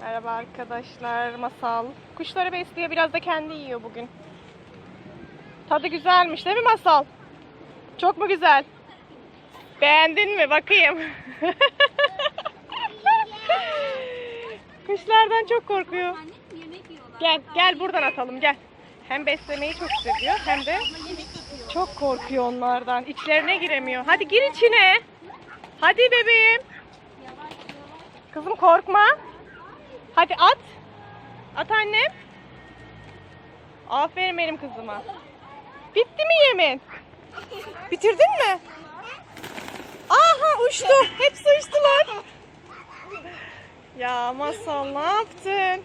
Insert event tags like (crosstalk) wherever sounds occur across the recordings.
Merhaba arkadaşlar. Masal. Kuşları besliyor. Biraz da kendi yiyor bugün. Tadı güzelmiş değil mi Masal? Çok mu güzel? Beğendin mi? Bakayım. (laughs) Kuşlardan çok korkuyor. Gel, gel buradan atalım gel. Hem beslemeyi çok seviyor hem de çok korkuyor onlardan. İçlerine giremiyor. Hadi gir içine. Hadi bebeğim. Kızım korkma. Hadi at. At annem. Aferin benim kızıma. Bitti mi yemin? Bitirdin mi? Aha uçtu. Hepsi uçtular. Ya Masal ne yaptın?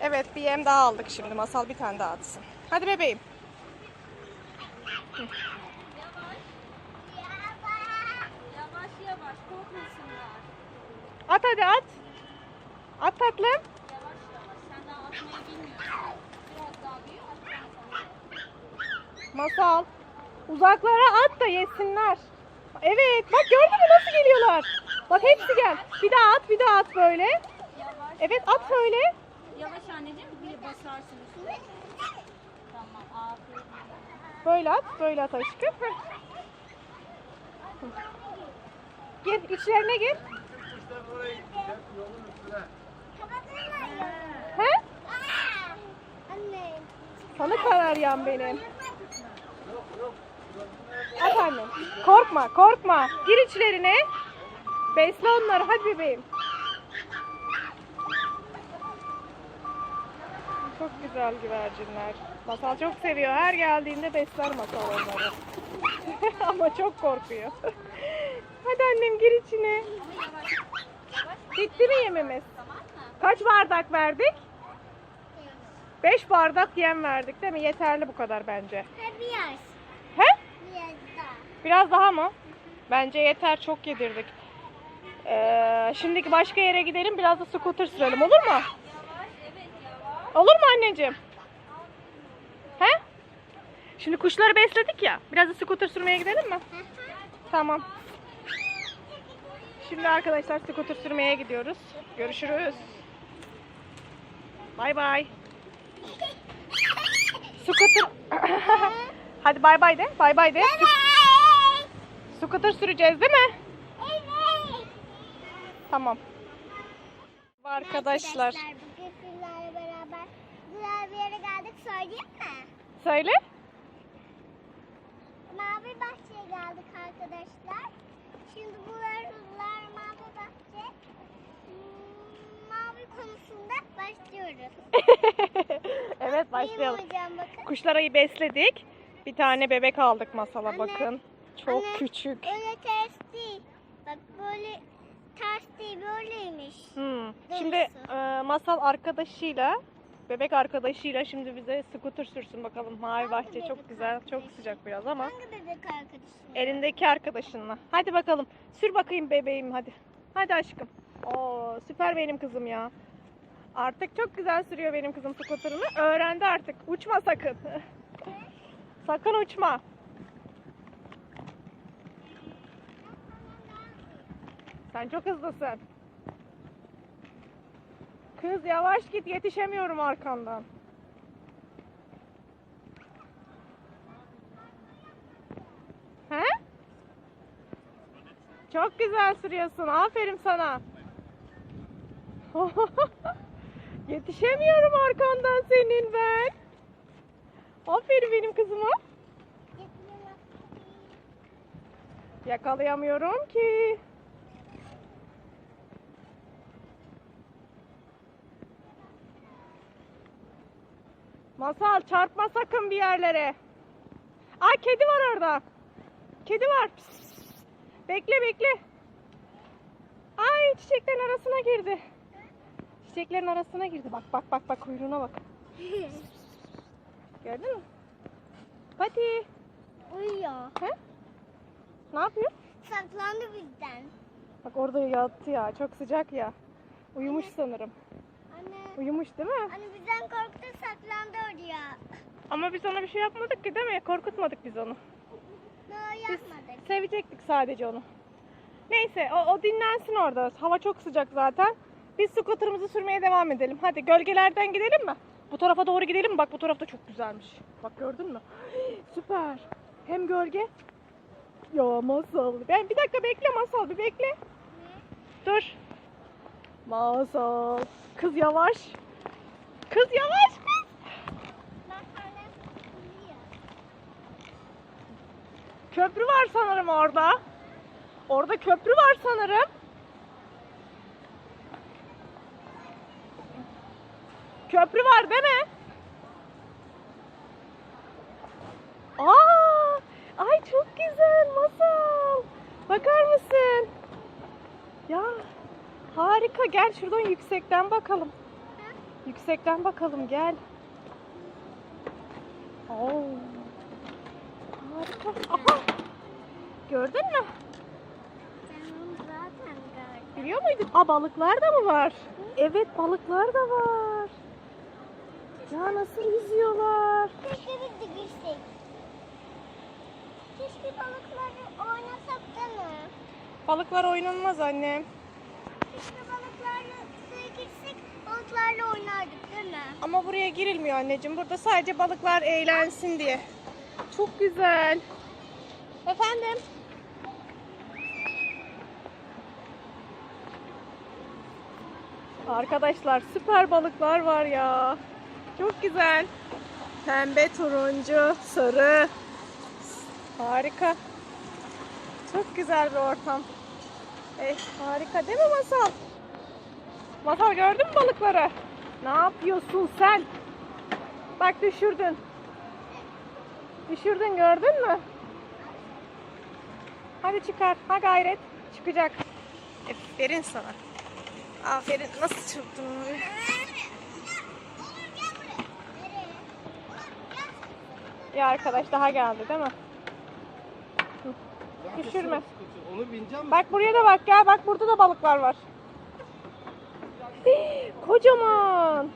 Evet bir yem daha aldık şimdi. Masal bir tane daha atsın. Hadi bebeğim. At hadi at. At tatlım. Yavaş yavaş. Sen daha atmayı bilmiyorsun. Biraz daha büyü atacağım sana. Masal. Uzaklara at da yesinler. Evet bak gördün mü nasıl geliyorlar. Bak hepsi gel. Bir daha at bir daha at böyle. Yavaş. Evet at öyle. Yavaş anneciğim. Bir basarsın üstüne. Tamam. Aferin. Böyle at böyle at aşkım. Gir içlerine gir. He? Sana kanaryam benim. At annem. Korkma, korkma. Gir içlerine. Besle onları. Hadi bebeğim. Çok güzel güvercinler. Masal çok seviyor. Her geldiğinde besler masal onları. (laughs) Ama çok korkuyor. (laughs) Hadi annem gir içine. Bitti mi yememiz? Kaç bardak verdik? 5 bardak yem verdik değil mi? Yeterli bu kadar bence. Biraz. He? Biraz daha. Biraz daha mı? Bence yeter çok yedirdik. Ee, şimdiki başka yere gidelim biraz da scooter sürelim olur mu? Olur mu anneciğim? He? Şimdi kuşları besledik ya. Biraz da scooter sürmeye gidelim mi? Tamam. Şimdi arkadaşlar scooter sürmeye gidiyoruz. Görüşürüz. Bay bay. Scooter. (laughs) Hadi bay bay de. Bay bay de. Scooter süreceğiz değil mi? Evet. Tamam. Arkadaşlar. Bugün sizlerle beraber güzel bir yere geldik söyleyeyim mi? Söyle. Mavi Bahçe'ye geldik arkadaşlar. Şimdi buralar Mavi Bahçe. Konusunda başlıyoruz. (laughs) evet başlayalım. Hocam. Kuşları besledik. Bir tane bebek aldık masala Anne. bakın. Çok Anne, küçük. Öyle ters değil. Bak böyle ters değil böyleymiş. Hmm. Şimdi e, masal arkadaşıyla bebek arkadaşıyla şimdi bize scooter sürsün bakalım. Mavi Hangi bahçe çok güzel, çok arkadaşı? sıcak biraz ama Hangi bebek arkadaşın? elindeki arkadaşınla. Hadi bakalım. Sür bakayım bebeğim hadi. Hadi aşkım. Oo süper benim kızım ya. Artık çok güzel sürüyor benim kızım scooter'ını. Öğrendi artık. Uçma sakın. (laughs) sakın uçma. Sen çok hızlısın. Kız yavaş git yetişemiyorum arkandan. He? Çok güzel sürüyorsun. Aferin sana. (laughs) Yetişemiyorum arkandan senin ben. Aferin benim kızıma. Yakalayamıyorum ki. Masal çarpma sakın bir yerlere. Aa kedi var orada. Kedi var. Bekle bekle. Ay çiçeklerin arasına girdi. Çiçeklerin arasına girdi. Bak bak bak bak kuyruğuna bak. (laughs) Gördün mü? Hadi. Uyuyor. He? Ne yapıyor? Saklandı bizden. Bak orada yattı ya. Çok sıcak ya. Uyumuş sanırım. Anne. Uyumuş değil mi? Anne bizden korktu saklandı oraya. Ama biz ona bir şey yapmadık ki değil mi? Korkutmadık biz onu. (laughs) No yapmadık. Sevecektik sadece onu. Neyse o, o dinlensin orada. Hava çok sıcak zaten. Biz scooter'ımızı sürmeye devam edelim. Hadi gölgelerden gidelim mi? Bu tarafa doğru gidelim mi? Bak bu tarafta çok güzelmiş. Bak gördün mü? (gasps) Süper. Hem gölge. Ya masal. Ben bir dakika bekle masal bir bekle. Dur. Masal. Kız yavaş. Kız yavaş kız. Köprü var sanırım orada. Orada köprü var sanırım. Köprü var değil mi? Aa! Ay çok güzel masal. Bakar mısın? Ya harika gel şuradan yüksekten bakalım. Yüksekten bakalım gel. Oo. Harika. Aha. Gördün mü? Biliyor muydun? Aa balıklar da mı var? Evet balıklar da var. Ya nasıl yüzüyorlar? Keşke biz de girsek. Keşke balıkları oynasak değil mi? Balıklar oynanmaz annem. Keşke balıklarla suya girsek balıklarla oynardık değil mi? Ama buraya girilmiyor anneciğim. Burada sadece balıklar eğlensin diye. Çok güzel. Efendim? Arkadaşlar süper balıklar var ya. Çok güzel. Pembe, turuncu, sarı. Harika. Çok güzel bir ortam. Eh, harika değil mi Masal? Masal gördün mü balıkları? Ne yapıyorsun sen? Bak düşürdün. Düşürdün gördün mü? Hadi çıkar. Ha gayret. Çıkacak. Aferin sana. Aferin. Nasıl çıktın? Ya arkadaş daha geldi değil mi? Hı. Düşürme. Onu bineceğim. Bak buraya da bak ya. Bak burada da balıklar var. Hii, Kocaman.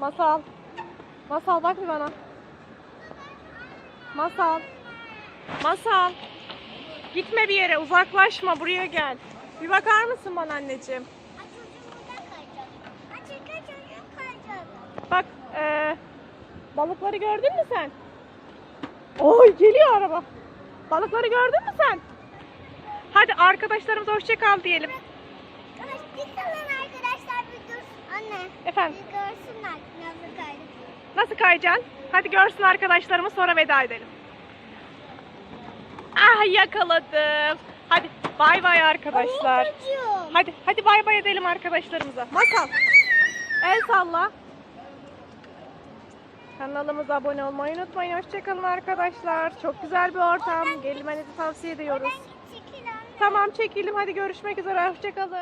Masal. Masal bak bir bana. Masal. Masal. Gitme bir yere uzaklaşma buraya gel. Bir bakar mısın bana anneciğim? Eee, balıkları gördün mü sen? Oy geliyor araba. Balıkları gördün mü sen? Hadi arkadaşlarımıza hoşça kal diyelim. Bir kalan arkadaşlar bir dur. Anne Efendim bir görsünler nasıl kaydık. nasıl kayacaksın? Hadi görsün arkadaşlarımız sonra veda edelim. Ah yakaladım. Hadi bay bay arkadaşlar. Hadi hadi bay bay edelim arkadaşlarımıza. Masal. El salla. Kanalımıza abone olmayı unutmayın. Hoşçakalın arkadaşlar. Çok güzel bir ortam. Gelmenizi tavsiye ediyoruz. Tamam çekelim. Hadi görüşmek üzere. Hoşçakalın.